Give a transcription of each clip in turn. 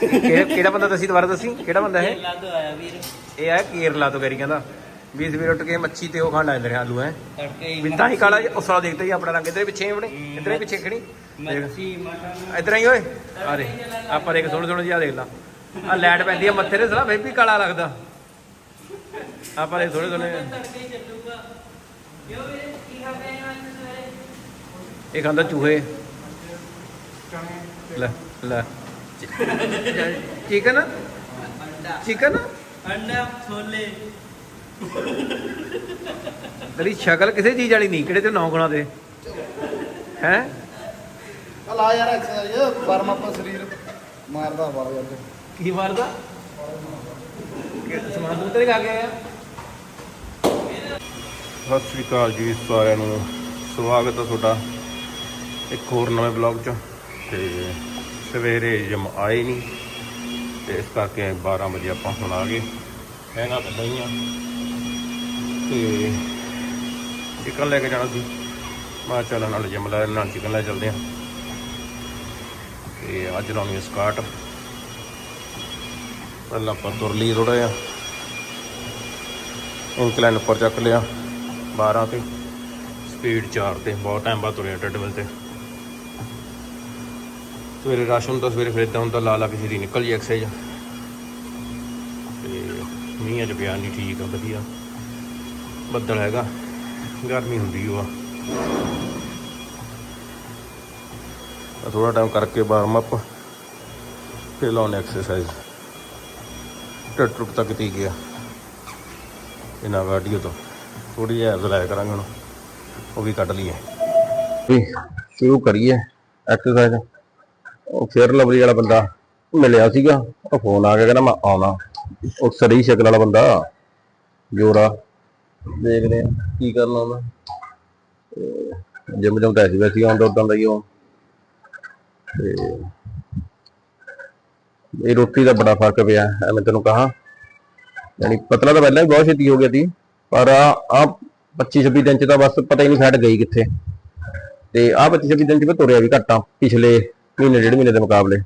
ਕਿਹੜਾ ਕਿਹੜਾ ਬੰਦਾ ਦੱਸੀ ਦੁਬਾਰਾ ਦੱਸੀ? ਕਿਹੜਾ ਬੰਦਾ ਇਹ? ਆਇਆ ਵੀਰ। ਇਹ ਆ ਕੇਰਲਾ ਤੋਂ ਕਰੀ ਕਹਿੰਦਾ। ਵੀ ਸਵੇਰ ਉੱਠ ਕੇ ਮੱਛੀ ਤੇ ਉਹ ਖਾਣ ਲੱਗ ਰਹੇ ਆਲੂ ਹੈ। ਤੜਕੇ ਹੀ ਹੀ ਕਾਲਾ ਉਸ ਵਾਲਾ ਦੇਖਦਾ ਹੀ ਆਪਣਾ ਰੰਗ ਇਧਰ ਪਿੱਛੇ ਆਪਣੇ ਇਧਰ ਪਿੱਛੇ ਖੜੀ। ਮੱਛੀ ਮਟਨ ਇਧਰ ਹੀ ਓਏ। ਆ ਦੇ ਆਪਾਂ ਦੇਖ ਸੋਹਣੇ ਸੋਹਣੇ ਜਿਹਾ ਦੇਖ ਲਾ। ਆ ਲਾਈਟ ਪੈਂਦੀ ਆ ਮੱਥੇ ਤੇ ਸਲਾ ਫੇਰ ਵੀ ਕਾਲਾ ਲੱਗਦਾ। ਆਪਾਂ ਦੇ ਸੋਹਣੇ ਸੋਹਣੇ ਤੜਕੇ ਹੀ ਚੱਲੂਗਾ। ਕਿਉਂ ਵੀਰੇ ਕੀ ਖਾ ਕੇ ਆਏ ਹੋ ਅੱਜ ਸਵੇਰੇ ਇਹ ਖਾਂਦਾ ਚੂਹੇ। ਲੈ ਲੈ। ਚਿਕਨ ਅੰਡਾ ਚਿਕਨ ਅੰਡਾ ਛੋਲੇ। ਤੇਰੀ ਸ਼ਕਲ ਕਿਸੇ ਚੀਜ਼ ਵਾਲੀ ਨਹੀਂ ਕਿਹੜੇ ਤੇ ਨੌ ਗੁਣਾ ਦੇ? ਹੈ? ਲਾ ਯਾਰ ਐਕਸਰਸਾਈਜ਼ ਵਾਰਮ ਅਪ ਸਰੀਰ ਮਾਰਦਾ ਬਾਹਰ ਜਾਂਦੇ ਕੀ ਮਾਰਦਾ? ਕਿ ਸਮਾਨ ਤੂੰ ਤੇ ਖਾ ਕੇ ਆਇਆ ਸਤਿ ਸ਼੍ਰੀ ਅਕਾਲ ਜੀ ਸਾਰਿਆਂ ਨੂੰ। ਸਵਾਗਤ ਹੈ ਤੁਹਾਡਾ ਇੱਕ ਹੋਰ ਨਵੇਂ ਬਲੌਗ 'ਚ। ਤੇ ਸਵੇਰੇ ਜਮ ਆਏ ਨਹੀਂ ਤੇ ਇਸ ਕਰਕੇ 12 ਵਜੇ ਆਪਾਂ ਹੁਣ ਆ ਗਏ। ਹੈਗਾ ਤਾਂ ਨਹੀਂ ਆ। ਤੇ ਚਿਕਨ ਲੈ ਕੇ ਜਾਣਾ ਸੀ। ਮੈਂ ਚੱਲ ਨਾਲ ਜਿਮ ਲੈ ਨਾਲ ਚਿਕਨ ਲੈ ਚੱਲਦੇ ਆ ਤੇ ਅੱਜ ਲਾਉਣੀ ਸਕਾਟ ਪਹਿਲਾਂ ਆਪਾਂ ਤੁਰ ਲਈ ਥੋੜਾ ਜਿਹਾ। ਇੰਕਲਾਈਨ ਉੱਪਰ ਚੱਕ ਲਿਆ। 12 ਤੇ। ਸਪੀਡ 4 ਤੇ। ਬਹੁਤ ਟਾਈਮ ਬਾਅਦ ਤੁਰਿਆ ਟ੍ਰੈਡਮਿਲ ਤੇ। ਸਵੇਰੇ ਰਸ਼ ਹੁੰਦਾ, ਸਵੇਰੇ ਫਿਰ ਇਦਾਂ ਹੁੰਦਾ ਲਾ ਲਾ ਕਿਸੇ ਦੀ ਨਿਕਲ ਜੀ ਐਕਸਰਸਾਈਜ਼ ਤੇ ਮੀਂਹ ਅੱਜ ਪਿਆ ਨਹੀਂ ਠੀਕ ਆ ਵਧੀਆ। ਬੱਦਲ ਹੈਗਾ, ਗਰਮੀ ਹੁੰਦੀ ਓ ਆ। ਥੋੜਾ ਟਾਈਮ ਕਰਕੇ ਵਾਰਮ ਅਪ ਫਿਰ ਲਾਉਣੇ ਐਕਸਰਸਾਈਜ਼ ਟੱਟ ਟੁੱਟ ਤੱਕ ਤੀ ਗਿਆ। ਇਹਨਾਂ ਵੀਡੀਓ ਤੋਂ। ਥੋੜੀ ਜਿਹੀ ਐਬਸ ਲਾਇਆ ਕਰਾਂਗੇ ਹੁਣ। ਉਹ ਵੀ ਕੱਢ ਲਈਏ। ਸ਼ੁਰੂ ਕਰੀਏ ਐਕਸਰਸਾਈਜ਼ ਉਹ ਫੇਰ ਲਵਲੀ ਵਾਲਾ ਬੰਦਾ ਮਿਲਿਆ ਸੀਗਾ। ਉਹ ਫੋਨ ਆ ਗਿਆ, ਕਹਿੰਦਾ ਮੈਂ ਆਉਣਾ। ਉਹ ਸਰੀ ਸ਼ਕਲ ਵਾਲਾ ਬੰਦਾ ਜੋਰਾ ਦੇਖਦੇ ਆ ਕੀ ਕਰਨਾ ਉਹਦਾ ਜਿਮ ਜਮ ਤਾਂ ਐਸੀ ਵੈਸੀ ਆਉਂਦਾ ਉਦਾਂ ਦਾ ਹੀ ਉਹ। ਤੇ ਇਹ ਰੋਟੀ ਦਾ ਬੜਾ ਫ਼ਰਕ ਪਿਆ, ਐਵੇਂ ਤੈਨੂੰ ਕਹਾ। ਯਾਨੀ ਪਤਲਾ ਤਾਂ ਪਹਿਲਾਂ ਵੀ ਬਹੁਤ ਛੇਤੀ ਹੋ ਗਿਆ ਸੀ, ਪਰ ਆ ਆ 25 26 ਦਿਨ ਚ ਤਾਂ ਬਸ ਪਤਾ ਹੀ ਨਹੀਂ ਫੈਟ ਗਈ ਕਿੱਥੇ। ਤੇ ਆ 25 26 ਦਿਨ ਚ ਮੈਂ ਤੁਰਿਆ ਵੀ ਘੱਟਾ ਪਿਛਲੇ ਮਹੀਨੇ, ਡੇਢ ਮਹੀਨੇ ਦੇ ਮੁਕਾਬਲੇ।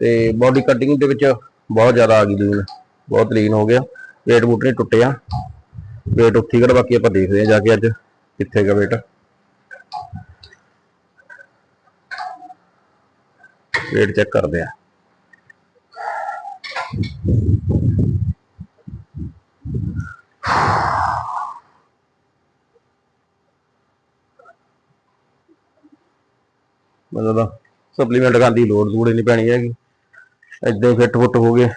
ਤੇ ਬਾਡੀ ਕਟਿੰਗ ਦੇ ਵਿੱਚ ਬਹੁਤ ਜ਼ਿਆਦਾ ਆ ਗਈ ਲੀਨ ਬਹੁਤ ਲੀਨ ਹੋ ਗਿਆ। ਵੇਟ ਬੂਟ ਨਹੀਂ ਟੁੱਟਿਆ। ਵੇਟ ਉੱਥੇ ਕਿਹੜਾ ਬਾਕੀ ਆਪਾਂ ਦੇਖਦੇ ਹਾਂ ਜਾ ਕੇ ਅੱਜ ਕਿੱਥੇ ਗਿਆ ਵੇਟ ਵੇਟ ਚੈੱਕ ਕਰਦੇ ਆ ਮਤਲਬ ਸਪਲੀਮੈਂਟ ਖਾਣ ਦੀ ਲੋੜ ਲੋੜ ਨਹੀਂ ਪੈਣੀ ਹੈਗੀ। ਏਦਾਂ ਹੀ ਫਿੱਟ ਫੁੱਟ ਹੋ ਗਏ।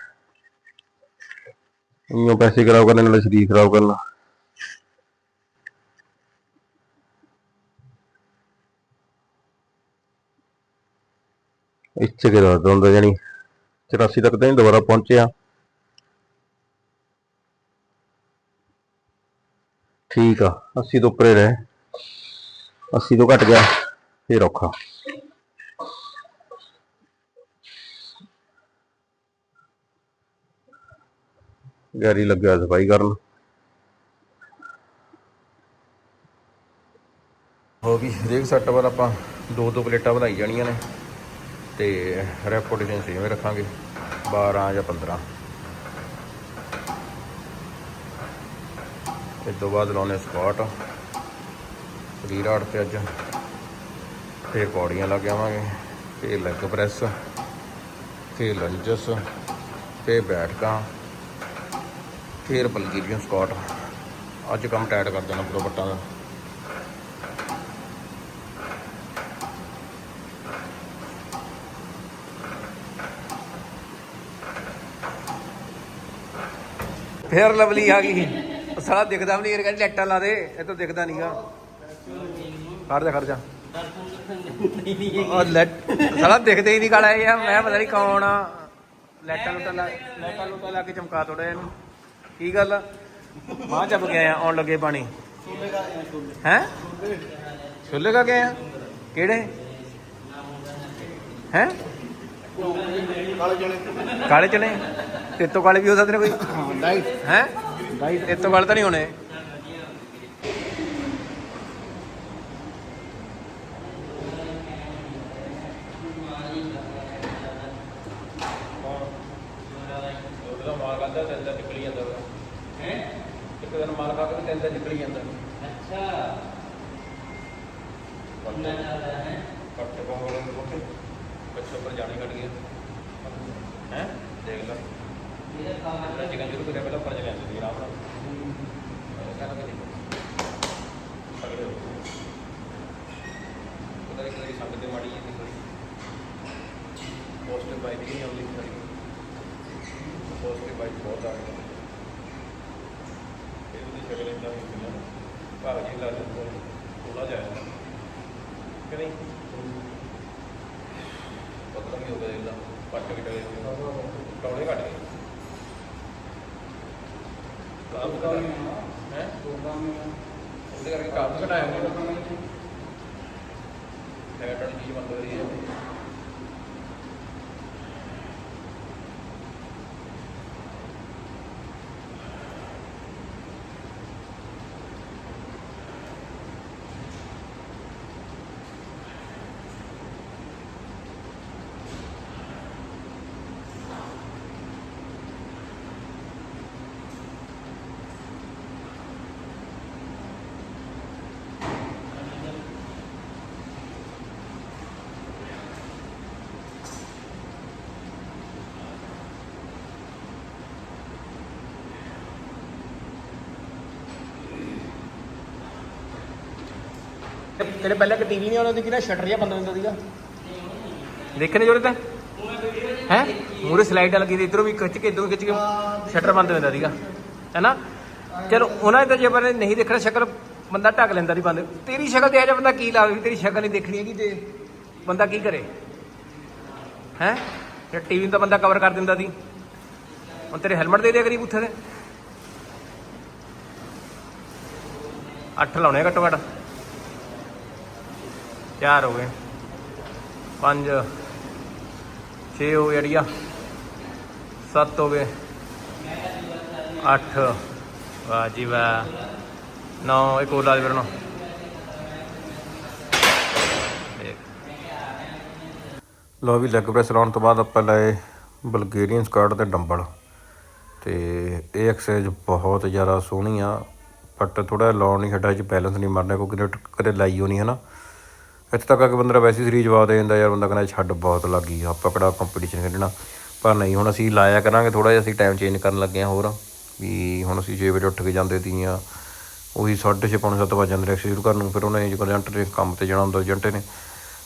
ਇੰਨੋਂ ਪੈਸੇ ਖਰਾਬ ਕਰਨੇ, ਨਾਲ ਸਰੀਰ ਖਰਾਬ ਕਰਨਾ। ਇੱਥੇ ਕਿ ਹੁੰਦਾ ਜਾਨੀ 84 ਤੱਕ ਤਾਂ ਦੁਬਾਰਾ ਪਹੁੰਚਿਆ। ਠੀਕ ਆ 80 ਤੋਂ ਉੱਪਰ ਰਹੇ। 80 ਤੋਂ ਘਟ ਗਿਆ, ਫੇਰ ਔਖਾ। ਗੈਰੀ ਲੱਗਿਆ ਸਫ਼ਾਈ ਕਰਨ। ਹੋ ਗਈ, ਹਰੇਕ ਸੈੱਟ ਵਾਰ ਆਪਾਂ ਦੋ ਦੋ ਪਲੇਟਾਂ ਵਧਾਈ ਜਾਣੀਆਂ ਨੇ ਤੇ ਰੈਪੋਟੇਸ਼ਨ ਸੇਮ ਰੱਖਾਂਗੇ 12 ਜਾਂ 15 ਇਸ ਤੋਂ ਬਾਅਦ ਲਾਉਣੇ ਸਕਵਾਟ ਸਰੀਰ ਆੜ ਤੇ ਅੱਜ। ਫਿਰ ਪੌੜੀਆਂ ਲੱਗ ਜਾਵਾਂਗੇ ਫਿਰ ਲੈਗ ਪ੍ਰੈਸ ਫਿਰ ਲੰਜਸ ਫਿਰ ਬੈਠਕਾਂ। ਫਿਰ ਬਲਗੇਰੀਅਨ ਸਕਾਟ। ਅੱਜ ਕੰਮ ਟਾਈਟ ਕਰ ਦੇਣਾ ਪੂਰਾ ਬੱਟਾਂ ਦਾ। ਫੇਰ ਲਵਲੀ ਆ ਗਈ। ਸਾਲਾ ਦਿਖਦਾ ਵੀ ਨਹੀਂ ਇਹ ਕਹਿੰਦੀ ਲੈਟਾਂ ਲਾ ਦੇ, ਇਹ ਤਾਂ ਦਿਖਦਾ ਨਹੀਂਗਾ ਖੜ ਜਾ ਖੜ ਜਾ। ਉਹ ਲੈਟ ਸਾਲਾ ਦਿਖਦੇ ਹੀ ਨਹੀਂ ਕਾਲਾ ਇਹ, ਮੈਂ ਪਤਾ ਨਹੀਂ ਕੌਣ ਆ। ਲੈਟਾਂ ਲੁੱਟਾਂ ਲਾ, ਲੈਟਾਂ ਲੁੱਟਾਂ ਲਾ ਕੇ ਚਮਕਾ ਤੋੜਿਆ ਇਹਨੂੰ। ਕੀ ਗੱਲ ਆ? ਮਾਂ ਚੱਪ ਕੇ ਆਇਆ ਆਉਣ ਲੱਗੇ ਪਾਣੀ। ਹੈ? ਛੋਲੇ ਕਾ ਗਏ ਆ ਕਿਹੜੇ? ਹੈ? ਕਾਲੇ ਚਣੇ ਚਨੇ? ਤੇਰੇ ਤੋਂ ਕਾਲੇ ਵੀ ਹੋ ਸਕਦੇ ਨੇ ਕੋਈ। ਹਾਂ ਡਾਈਟ ਹੈ? ਤੇਰੇ ਤੋਂ ਕਾਲੇ ਤਾਂ ਨਹੀਂ ਹੋਣੇ। ਮਾਲ ਖਾਦਾ ਤਿੰਨ ਦਿਨ ਨਿਕਲੀ ਜਾਂਦਾ ਵਾ ਹੈ ਇੱਕ ਦਿਨ ਮਾਲ ਖਾ ਕੇ ਤਿੰਨ ਦਿਨ ਨਿਕਲੀ ਜਾਂਦਾ ਅੱਛਾ ਕਿੰਨਾ ਜ਼ਿਆਦਾ ਹੈ ਕੱਟ ਪਾਉਣ ਵਾਲੇ ਨੂੰ ਕੋਠੇ ਬੱਚੇ ਉੱਪਰ ਜਾਣੇ ਕੱਟ ਗਿਆ ਹੈ ਦੇਖ ਲੈ ਇਹਦਾ ਕੰਮ ਜਿਹੜਾ ਚਿਕਨ ਸ਼ੁਰੂ ਕਰਿਆ ਪਹਿਲਾਂ ਉੱਪਰ ਚ ਲੈਂਦੇ ਸੀ ਆਰਾਮ ਨਾਲ ਕਹਿੰਦਾ ਕਿ ਦੇਖੋ ਤਗੜੇ ਹੋ ਗਏ। ਉਹਦਾ ਇੱਕ ਵਾਰੀ ਸੰਗ ਤੇ ਮਾੜੀ ਜਿਹੀ ਨਿਕਲੀ ਪੋਸਟਰ ਬਾਈ ਦੀ ਨਹੀਂ ਆਉਂਦੀ ਸਾਰੀ ਪੋਸਟਰ ਬਾਈ ਬਹੁਤ ਆ ਗਈ ਇਹ ਉਹਦੀ ਸ਼ਕਲ ਇੰਦਾ ਹੀ ਸੀ ਨਾ ਭਾਗ ਜੀ ਲਾ ਜਾਂਦਾ ਥੋੜਾ ਜਿਹਾ ਕਿ ਨਹੀਂ ਪਤਲਾ ਵੀ ਹੋ ਗਿਆ ਇਹਦਾ ਪੱਟ ਵੀ ਡਲੇ ਕੌੜੇ ਘਟ ਗਏ ਕੰਮ ਕਰ ਹੈ ਉਹਦੇ ਕਰਕੇ ਕੰਮ ਘਟਾਇਆ ਹੋਇਆ ਫੈਟ ਵਾਲੀ ਚੀਜ਼ ਬੰਦ ਹੋ ਰਹੀ ਹੈ। ਤੇਰੇ ਪਹਿਲਾਂ ਇੱਕ ਟੀਵੀ ਨਹੀਂ ਆਉਂਦਾ ਸੀ ਕਿ ਸ਼ਟਰ ਜਿਹਾ ਬੰਦ ਹੁੰਦਾ ਸੀਗਾ? ਦੇਖੇ ਨੇ ਜੋਰੇ ਤਾਂ? ਹੈ? ਮੂਰੇ ਸਲਾਈਡ ਲੱਗੀ ਤੇ ਇਧਰੋਂ ਵੀ ਖਿੱਚ ਕੇ, ਇਧਰੋਂ ਖਿੱਚ ਕੇ ਸ਼ਟਰ ਬੰਦ ਹੁੰਦਾ ਸੀਗਾ। ਹੈਨਾ? ਚਲੋ, ਉਹਨਾਂ ਨੇ ਜੇ ਪਰ ਨਹੀਂ ਦੇਖਣਾ, ਸ਼ਕਲ ਬੰਦਾ ਢੱਕ ਲੈਂਦਾ ਸੀ ਬੰਦ। ਤੇਰੀ ਸ਼ਕਲ ਤੇ ਆ ਜਾ ਬੰਦਾ ਕੀ ਲਾਵੇ ਤੇਰੀ ਸ਼ਕਲ ਨਹੀਂ ਦੇਖਣੀ ਹੈਗੀ ਤੇ ਬੰਦਾ ਕੀ ਕਰੇ? ਹੈ? ਤੇ ਟੀਵੀ ਨੂੰ ਤਾਂ ਬੰਦਾ ਕਵਰ ਕਰ ਦਿੰਦਾ ਸੀ। ਹੁਣ ਤੇਰੇ ਹੈਲਮਟ ਦੇ ਦੇ ਕਰੀ ਬੁੱਥੇ ਤੇ। ਅੱਠ ਲਾਉਣੇ ਆ ਘੱਟੋ ਘੱਟ। ਚਾਰ ਹੋ ਗਏ। ਪੰਜ, ਛੇ ਹੋ ਗਏ ਅੜੀਆ। ਸੱਤ ਹੋ ਗਏ। ਅੱਠ। ਵਾਹ ਜੀ ਵਾਹ। ਨੌ, ਇੱਕ ਹੋਰ ਲਾ ਦੇ ਫਿਰ ਨੂੰ ਲੋ ਵੀ ਲੈਗ ਪ੍ਰੈਸ ਲਾਉਣ ਤੋਂ ਬਾਅਦ ਆਪਾਂ ਲਏ ਬਲਗੇਰੀਅਨ ਸਕਾਟ ਤੇ ਡੰਬਲ। ਤੇ ਇਹ ਐਕਸਰਸਾਈਜ਼ ਬਹੁਤ ਜ਼ਿਆਦਾ ਸੋਹਣੀ ਆ ਬਟ ਥੋੜਾ ਲਾਉਣ ਨਹੀਂ ਹੱਡਾ ਚ ਬੈਲੈਂਸ ਨਹੀਂ ਮਾਰਨਾ, ਕਿਉਂਕਿ ਕਦੇ ਲਾਈਓ ਨਹੀਂ ਹੈ ਨਾ ਇੱਥੇ ਤੱਕ ਆ ਕੇ ਬੰਦਾ ਵੈਸੇ ਹੀ ਸਰੀਰ ਜਵਾਬ ਦੇ ਦਿੰਦਾ, ਯਾਰ ਬੰਦਾ ਕਹਿੰਦਾ ਛੱਡ ਬਹੁਤ ਲੱਗ ਗਈ ਆਪਾਂ ਕਿਹੜਾ ਕੰਪੀਟੀਸ਼ਨ ਖੇਡਣਾ? ਪਰ ਨਹੀਂ, ਹੁਣ ਅਸੀਂ ਲਾਇਆ ਕਰਾਂਗੇ ਥੋੜਾ ਜਿਹਾ, ਅਸੀਂ ਟਾਈਮ ਚੇਂਜ ਕਰਨ ਲੱਗੇ ਹਾਂ ਹੋਰ, ਵੀ ਹੁਣ ਅਸੀਂ 6 ਵਜੇ ਉੱਠ ਕੇ ਜਾਂਦੇ ਤੀਆਂ ਉਹੀ 6:30 ਪੌਣੇ ਸੱਤ ਵਜੇ ਜਾਂਦੇ ਨੇ ਸ਼ੁਰੂ ਕਰਨ ਨੂੰ, ਫਿਰ ਉਹਨੇ ਜਦੋਂ ਏਜੰਟ ਨੇ ਕੰਮ ਤੇ ਜਾਣਾ ਹੁੰਦਾ ਏਜੰਟ ਨੇ,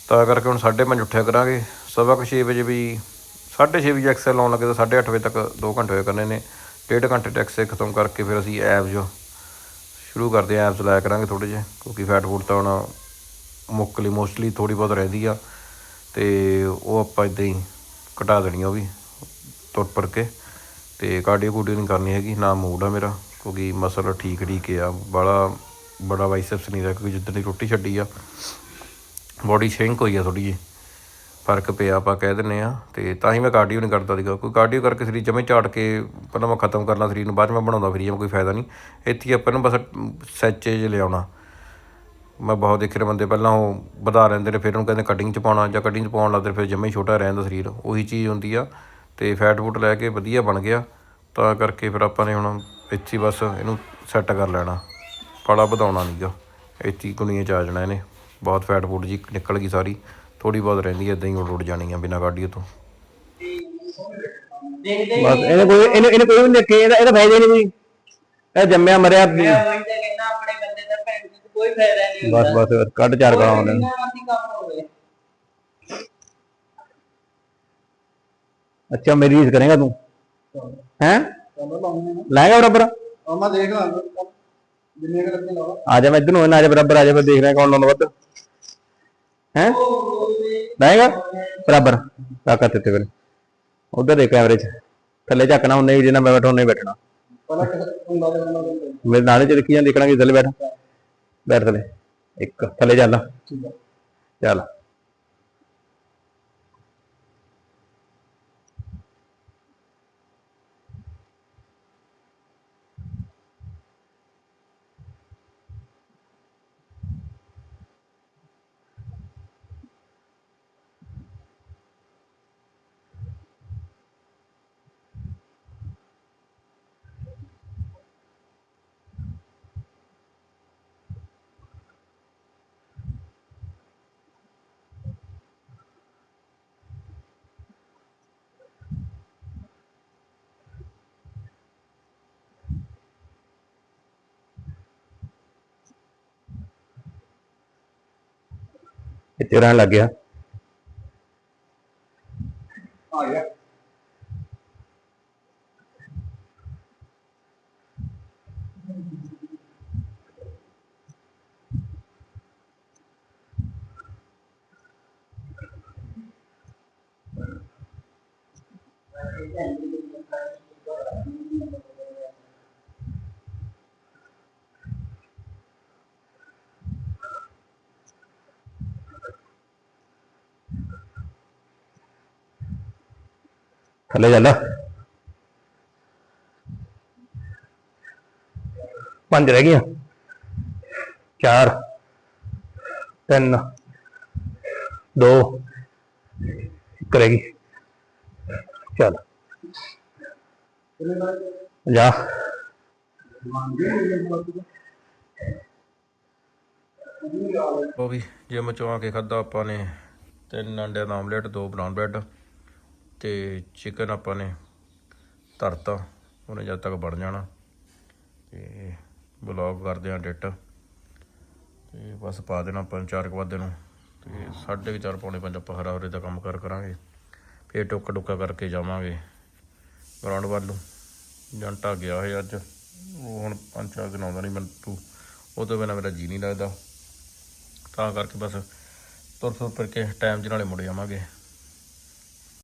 ਤਾਂ ਕਰਕੇ ਹੁਣ 5:30 ਉੱਠਿਆ ਕਰਾਂਗੇ, ਸਵਾ ਕੁ 6 ਵਜੇ ਵੀ 6:30 ਵਜੇ ਐਕਸਲ ਲਾਉਣ ਲੱਗੇ ਤਾਂ 8:30 ਵਜੇ ਤੱਕ 2 ਘੰਟੇ ਹੋਏ ਕਰਨੇ ਨੇ, ਡੇਢ ਘੰਟੇ ਟੈਕਸ ਖਤਮ ਕਰਕੇ ਫਿਰ ਅਸੀਂ ਐਬਸ ਸ਼ੁਰੂ ਕਰਦੇ ਆ ਐਪਸ ਲਾਇਆ ਕਰਾਂਗੇ ਥੋੜੇ ਜਿਹੇ, ਕਿਉਂਕਿ ਫੈਟ ਫੂਡ ਤਾਂ ਹੁਣ ਮੁੱਕ ਲਈ ਮੋਸਟਲੀ ਥੋੜੀ ਬਹੁਤ ਰਹਿੰਦੀ ਆ ਤੇ ਉਹ ਆਪਾਂ ਇਦਾਂ ਹੀ ਘਟਾ ਦੇਣੀ ਉਹ ਵੀ, ਤੁਰ ਪਰ ਕੇ। ਤੇ ਕਾਰਡੀਓ ਕੂਡੀਓ ਨਹੀਂ ਕਰਨੀ ਹੈਗੀ, ਨਾ ਮੂਡ ਆ ਮੇਰਾ, ਕਿਉਂਕਿ ਮਸਲ ਠੀਕ ਠੀਕ ਆ। ਬੜਾ ਬੜਾ ਬਾਈਸੈਪਸ ਨਹੀਂ ਰਿਹਾ, ਕਿਉਂਕਿ ਜਿੱਦਣ ਦੀ ਰੋਟੀ ਛੱਡੀ ਆ ਬੋਡੀ ਸ਼ਿੰਕ ਹੋਈ ਆ ਥੋੜੀ ਜਿਹੀ। ਫ਼ਰਕ ਪਿਆ ਆਪਾਂ ਕਹਿ ਦਿੰਨੇ ਆ, ਤੇ ਤਾਂ ਹੀ ਮੈਂ ਕਾਰਡੀਓ ਨਹੀਂ ਕਰਦਾ ਸੀਗਾ। ਕੋਈ ਕਾਰਡੀਓ ਕਰਕੇ ਸਰੀਰ ਜਮੇ ਝਾੜ ਕੇ ਪਹਿਲਾਂ ਮੈਂ ਖਤਮ ਕਰਨਾ, ਸਰੀਰ ਨੂੰ ਬਾਅਦ 'ਚ ਮੈਂ ਬਣਾਉਂਦਾ ਫਿਰ ਕੋਈ ਫਾਇਦਾ ਨਹੀਂ। ਇੱਥੇ ਆਪਾਂ ਨੂੰ ਬਸ ਸੈਚੇ 'ਚ ਲਿਆਉਣਾ। ਮੈਂ ਬਹੁਤ ਦੇਖੇ ਨੇ ਬੰਦੇ ਪਹਿਲਾਂ ਉਹ ਵਧਾ ਲੈਂਦੇ ਨੇ ਫਿਰ ਉਹਨੂੰ ਕਹਿੰਦੇ ਕਟਿੰਗ 'ਚ ਪਾਉਣਾ ਜਾਂ ਕਟਿੰਗ 'ਚ ਪਾਉਣ ਲੱਗਦੇ ਫਿਰ ਜਮੇ ਛੋਟਾ ਰਹਿੰਦਾ ਸਰੀਰ ਉਹੀ ਚੀਜ਼ ਹੁੰਦੀ ਆ। ਤੇ ਫੈਟ ਫੂਟ ਲੈ ਕੇ ਵਧੀਆ ਬਣ ਗਿਆ ਤਾਂ ਕਰਕੇ ਫਿਰ ਆਪਾਂ ਨੇ ਹੁਣ ਇੱਥੇ ਹੀ ਬਸ ਇਹਨੂੰ ਸੈੱਟ ਕਰ ਲੈਣਾ। ਪਾਲਾ ਵਧਾਉਣਾ ਨਹੀਂਗਾ ਇੱਥੇ ਹੀ ਗੁਣੀਆਂ ਚ ਆ ਜਾਣਾ ਇਹਨੇ। ਬਹੁਤ ਫੈਟ ਫੂਟ ਜੀ ਨਿਕਲ ਗਈ ਸਾਰੀ ਥੋੜੀ ਬਹੁਤ ਰਹਿੰਦੀ ਐ ਇਦਾਂ ਹੀ ਉੱਡ ਜਾਣੀ ਆ ਬਿਨਾਂ ਕਾਰਡੀਓ ਤੋਂ। ਦੇਖਦੇ ਬਸ ਇਹਨੇ ਕੋਈ ਇਹਨੇ ਇਹਨੇ ਕੋਈ ਨਹੀਂ ਦੇਖੇ ਇਹਦਾ ਇਹਦਾ ਫਾਇਦਾ ਨਹੀਂ ਕੋਈ। ਇਹ ਜੰਮਿਆ ਮਰਿਆ। ਕੋਈ ਫਾਇਦਾ ਨਹੀਂ ਬਸ ਬਸ ਕੱਢ ਚਾਰ ਜਿੰਨਾ ਮਰਜ਼ੀ ਕੰਮ ਹੋਵੇ। ਅੱਛਾ ਮੇਰੀ ਰੀਸ ਕਰੇਗਾ ਤੂੰ? ਹੈ? ਲਾਉਂਦੇ ਲਾਏਗਾ ਬਰਾਬਰ? ਆ ਮੈਂ ਦੇਖ ਲਾਂਗਾ ਜਿੰਨੇ ਕੁ ਰੱਖੇ ਲਾਓ। ਆ ਜਾ ਮੈਂ ਇੱਧਰ ਨੂੰ ਆ ਜਾ ਬਰਾਬਰ ਆ ਜਾ ਮੈਂ ਦੇਖ ਰਿਹਾ ਕੌਣ ਲਾਉਂਦਾ ਵੱਧ। ਹੈ? ਲਾਏਗਾ? ਬਰਾਬਰ। ਤਾਕਤ ਤੇ ਫਿਰ। ਉਧਰ ਦੇਖ ਐਵਰੇਜ ਥੱਲੇ ਝੱਕਣਾ ਉਹਨੇ ਹੀ ਜਿੰਨਾ ਮੈਂ ਬੈਠਾ ਉਹਨੇ ਬੈਠਣਾ। ਪਹਿਲਾਂ ਕਿਸੇ ਹੁੰਦਾ ਦੇ ਨਾਲ ਮੇਰੇ ਨਾਲੇ ਚ ਦੇਖੀ ਜਾਂ ਦੇਖਣਾ ਕਿ ਥੱਲੇ ਬੈਠ। ਬੈਠ ਥੱਲੇ ਇੱਕ ਥੱਲੇ ਚੱਲ। ਚੱਲ। ਇੱਥੇ ਰਹਿਣ ਲੱਗ ਗਿਆ। ਥੱਲੇ ਚੱਲ ਪੰਜ ਰਹਿ ਗਈਆਂ। ਚਾਰ, ਤਿੰਨ, ਦੋ, ਇੱਕ ਰਹਿ ਗਈ। ਚੱਲ। ਜਾ ਉਹ ਵੀ ਜਿਮ ਚੋਂ ਆ ਕੇ ਖਾਦਾ ਆਪਾਂ ਨੇ ਤਿੰਨ ਅੰਡਿਆਂ ਦਾ ਆਮਲੇਟ ਦੋ ਬਰਾਊਨ ਬ੍ਰੈਡ। ਤੇ ਚਿਕਨ ਆਪਾਂ ਨੇ ਧਰਤਾ, ਉਹਨੇ ਜਦ ਤੱਕ ਬਣ ਜਾਣਾ। ਤੇ ਬਲੌਗ ਕਰਦੇ ਆ ਡਿਟ ਤੇ ਬਸ ਪਾ ਦੇਣਾ ਆਪਾਂ ਨੂੰ ਚਾਰ ਕੁ ਵਜੇ ਨੂੰ। ਤੇ ਸਾਢੇ ਕੁ ਚਾਰ ਪੌਣੇ ਪੰਜ ਆਪਾਂ ਹਰਾ ਹਰੇ ਦਾ ਕੰਮ ਕਰ ਕਰਾਂਗੇ। ਫੇਰ ਟੁੱਕ ਟੁੱਕਾ ਕਰਕੇ ਜਾਵਾਂਗੇ ਗਰਾਊਂਡ ਵੱਲ ਨੂੰ। ਜੰਟਾ ਗਿਆ ਹੋਇਆ ਅੱਜ। ਉਹ ਹੁਣ ਪੰਜ ਚਾਰ ਦਿਨ ਆਉਂਦਾ ਨਹੀਂ ਮੈਨੂੰ ਤੂੰ। ਉਹ ਤੋਂ ਬਿਨਾਂ ਮੇਰਾ ਜੀ ਨਹੀਂ ਲੱਗਦਾ। ਤਾਂ ਕਰਕੇ ਬਸ ਤੁਰ ਤੁਰ ਫਿਰ ਕੇ ਟਾਈਮ ਦੇ ਨਾਲੇ ਮੁੜ ਜਾਵਾਂਗੇ।